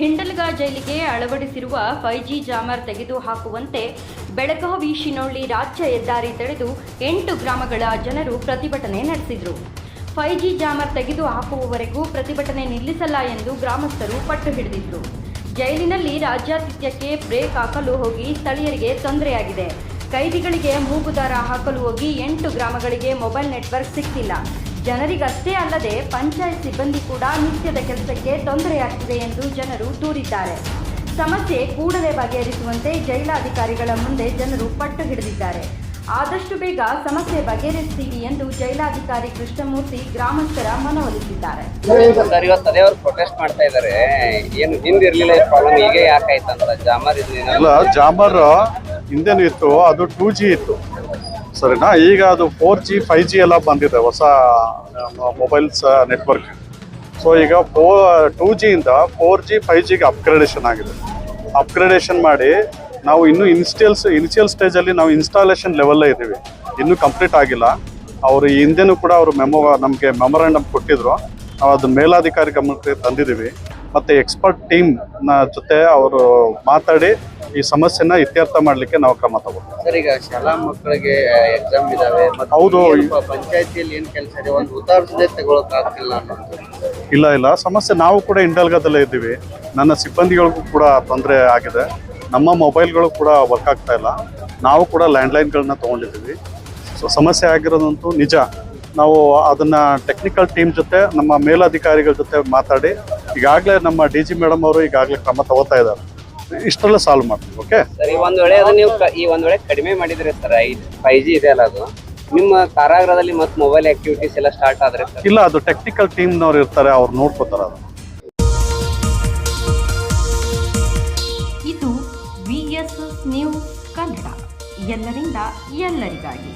ಹಿಂಡಲ್ಗಾ ಜೈಲಿಗೆ ಅಳವಡಿಸಿರುವ five G jammer ತೆಗೆದುಹಾಕುವಂತೆ ಬೆಳಗಾವಿ ಶಿನೋಳ್ಳಿ ರಾಜ್ಯ ಹೆದ್ದಾರಿ ತಡೆದು ಎಂಟು ಗ್ರಾಮಗಳ ಜನರು ಪ್ರತಿಭಟನೆ ನಡೆಸಿದರು. ಫೈವ್ ಜಿ ಜಾಮರ್ ತೆಗೆದು ಹಾಕುವವರೆಗೂ ಪ್ರತಿಭಟನೆ ನಿಲ್ಲಿಸಲ್ಲ ಎಂದು ಗ್ರಾಮಸ್ಥರು ಪಟ್ಟು ಹಿಡಿದಿದ್ರು. ಜೈಲಿನಲ್ಲಿ ರಾಜ್ಯಾತಿಥ್ಯಕ್ಕೆ ಬ್ರೇಕ್ ಹಾಕಲು ಹೋಗಿ ಸ್ಥಳೀಯರಿಗೆ ತೊಂದರೆಯಾಗಿದೆ. ಕೈದಿಗಳಿಗೆ ಮೂಗುದಾರ ಹಾಕಲು ಹೋಗಿ ಎಂಟು ಗ್ರಾಮಗಳಿಗೆ ಮೊಬೈಲ್ ನೆಟ್ವರ್ಕ್ ಸಿಕ್ಕಿಲ್ಲ. ಜನರಿಗಷ್ಟೇ ಅಲ್ಲದೆ ಪಂಚಾಯತ್ ಸಿಬ್ಬಂದಿ ಕೂಡ ನಿತ್ಯದ ಕೆಲಸಕ್ಕೆ ತೊಂದರೆಯಾಗ್ತಿದೆ ಎಂದು ಜನರು ದೂರಿದ್ದಾರೆ. ಸಮಸ್ಯೆ ಕೂಡಲೇ ಬಗೆಹರಿಸುವಂತೆ ಜೈಲಾಧಿಕಾರಿಗಳ ಮುಂದೆ ಜನರು ಪಟ್ಟು ಹಿಡಿದಿದ್ದಾರೆ. ಆದಷ್ಟು ಬೇಗ ಸಮಸ್ಯೆ ಬಗೆಹರಿಸ್ತೀವಿ ಎಂದು ಜೈಲಾಧಿಕಾರಿ ಕೃಷ್ಣಮೂರ್ತಿ ಗ್ರಾಮಸ್ಥರ ಮನವೊಲಿಸಿದ್ದಾರೆ. ಸರ್ ಇವತ್ತು ಅದೇ ಅವ್ರು ಪ್ರೊಟೆಸ್ಟ್ ಮಾಡ್ತಾ ಏನು ಹಿಂದೆ ಇರ್ಲಿಲ್ಲ ಈ ಪ್ರಾಬ್ಲಮ್ ಈಗ ಯಾಕಾಯ್ತಂತ ಜಾಮರ್ ಇದ್ನೇನೋ? ಇಲ್ಲ ಜಾಮರ್ ಹಿಂದೆನೂ ಇತ್ತು ಅದು ಟೂ ಜಿ ಇತ್ತು. ಸರಿನಾ? ಈಗ ಅದು ಫೋರ್ ಜಿ ಫೈವ್ ಜಿ ಎಲ್ಲ ಬಂದಿದೆ, ಹೊಸ ಮೊಬೈಲ್ಸ್ ನೆಟ್ವರ್ಕ್ ಸೊ ಈಗ ಫೋ ಟೂ ಜಿಯಿಂದ ಫೋರ್ ಜಿ ಫೈವ್ ಜಿಗೆ ಅಪ್ಗ್ರೇಡೇಷನ್ ಆಗಿದೆ. ಅಪ್ಗ್ರೇಡೇಷನ್ ಮಾಡಿ ನಾವು ಇನ್ನೂ ಇನ್ಸ್ಟಿಯಲ್ಸ್ ಇನಿಷಿಯಲ್ ಸ್ಟೇಜಲ್ಲಿ ನಾವು ಇನ್ಸ್ಟಾಲೇಷನ್ ಲೆವೆಲ್ಲೇ ಇದ್ದೀವಿ. ಇನ್ನೂ ಕಂಪ್ಲೀಟ್ ಆಗಿಲ್ಲ. ಅವರು ಹಿಂದೆನೂ ಕೂಡ ಅವರು ಮೆಮೊ ನಮಗೆ ಮೆಮೊರಾಂಡಮ್ ಕೊಟ್ಟಿದ್ರು. ನಾವು ಅದನ್ನ ಮೇಲಾಧಿಕಾರಿ ಗಮನಕ್ಕೆ ತಂದಿದ್ದೀವಿ. ಮತ್ತು ಎಕ್ಸ್ಪರ್ಟ್ ಟೀಮ್ನ ಜೊತೆ ಅವರು ಮಾತಾಡಿ ಈ ಸಮಸ್ಯೆನ ಇತ್ಯರ್ಥ ಮಾಡಲಿಕ್ಕೆ ನಾವು ಕ್ರಮ ತಗೋತೀವಿ ಸರ್ ಈಗ ಶಾಲಾ ಮಕ್ಕಳಿಗೆ ಎಕ್ಸಾಮ್ ಇದಾವೆ ಹೌದು. ಪಂಚಾಯತಿಯಲ್ಲಿ ಏನ್ ಕೆಲಸ ಇದೆ? ಒಂದು ಉದಾಹರಣೆ ತಗೊಳಕ್ ಆಗ್ತಿಲ್ಲ ಅನ್ನೋದು ಇಲ್ಲ ಇಲ್ಲ. ಸಮಸ್ಯೆ ನಾವು ಕೂಡ ಇಂಡಲ್ಗದಲ್ಲೇ ಇದ್ದೀವಿ. ನನ್ನ ಸಿಬ್ಬಂದಿಗಳಿಗೂ ಕೂಡ ತೊಂದರೆ ಆಗಿದೆ. ನಮ್ಮ ಮೊಬೈಲ್ಗಳು ಕೂಡ ವರ್ಕ್ ಆಗ್ತಾ ಇಲ್ಲ. ನಾವು ಕೂಡ ಲ್ಯಾಂಡ್ಲೈನ್ಗಳನ್ನ ತೊಗೊಂಡಿದ್ದೀವಿ. ಸೊ ಸಮಸ್ಯೆ ಆಗಿರೋದಂತೂ ನಿಜ. ನಾವು ಅದನ್ನ ಟೆಕ್ನಿಕಲ್ ಟೀಮ್ ಜೊತೆ ನಮ್ಮ ಮೇಲಧಿಕಾರಿಗಳ ಜೊತೆ ಮಾತಾಡಿ ಈಗಾಗಲೇ ನಮ್ಮ ಡಿ ಜಿ ಮೇಡಮ್ ಅವರು ಈಗಾಗಲೇ ಕ್ರಮ ತಗೋತಾ ಇದ್ದಾರೆ. ಇಷ್ಟರಲ್ಲೇ ಸಾಲ್ವ್ ಮಾಡ್ತೀವಿ ಓಕೆ ಸರ್ ಈ ಒಂದ್ ವೇಳೆ ಅದು ನೀವು ಕ- ಈ ಒಂದ್ ವೇಳೆ ಕಡಿಮೆ ಮಾಡಿದ್ರೆ ಸರ್ ಐದು ಫೈ ಜಿ ಇದೆ ಅಲ್ಲ ಅದು ನಿಮ್ಮ ಕಾರಾಗೃಹದಲ್ಲಿ ಮತ್ತೆ ಮೊಬೈಲ್ ಆಕ್ಟಿವಿಟೀಸ್ ಎಲ್ಲ ಸ್ಟಾರ್ಟ್ ಆದ್ರೆ ಸರ್ ಇಲ್ಲ ಅದು ಟೆಕ್ನಿಕಲ್ ಟೀಮ್ನವ್ರು ಇರ್ತಾರೆ ಅವ್ರು ನೋಡ್ಕೋತಾರೆ ಅದು ಇದು ವಿ ಎಸ್ ನ್ಯೂಸ್ ಕನ್ನಡ ಎಲ್ಲರಿಂದ ಎಲ್ಲರಿಗಾಗಿ.